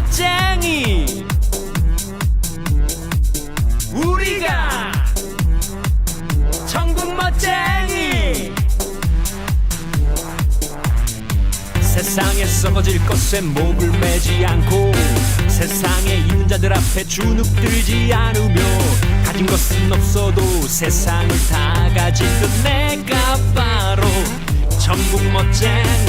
멋쟁이. 우리가 전국 멋쟁이. 세상에 썩어질 것에 목을 매지 않고 세상에 있는 자들 앞에 주눅들지 않으며 가진 것은 없어도 세상을 다 가진 듯 내가 바로 전국 멋쟁이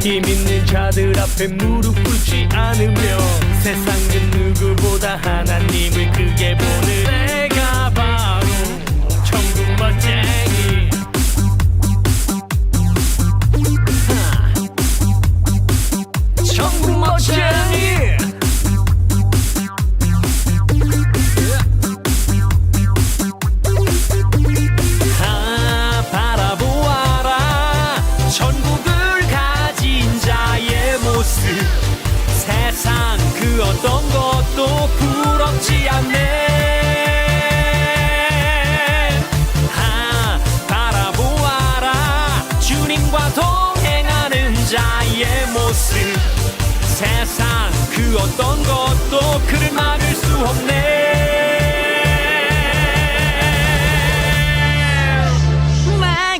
힘 있는 자들 앞에 무릎 꿇지 않으며 세상 그 누구보다 하나님을 크게 보는 내가 바로 천국 멋쟁이. 전국 멋쟁이. 아 바라보아라. 전국 그 어떤 것도 부럽지 않네. 아 바라보아라. 주님과 동행하는 자의 모습. 세상 그 어떤 것도 그를 막을 수 없네.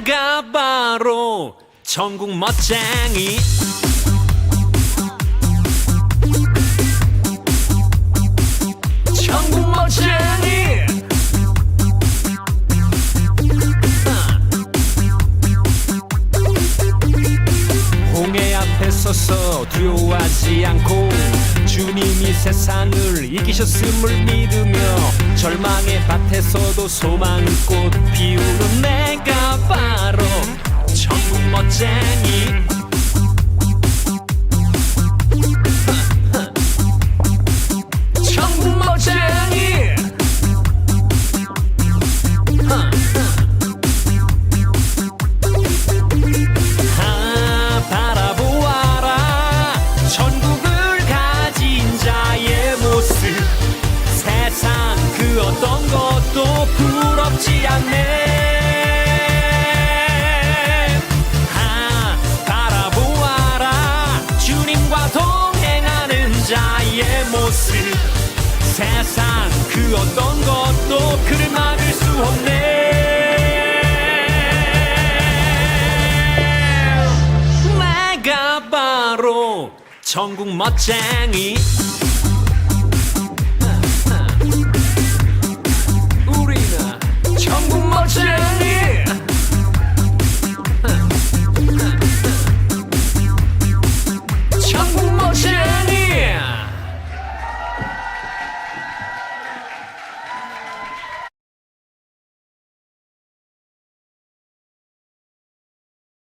내가 바로 전국 멋쟁이 두려워하지 않고 주님이 세상을 이기셨음을 믿으며 절망의 밭에서도 소망의 꽃 피우 부럽지 않네. 아 바라보아라. 주님과 동행하는 자의 모습. 세상 그 어떤 것도 그를 막을 수 없네. 내가 바로 전국 멋쟁이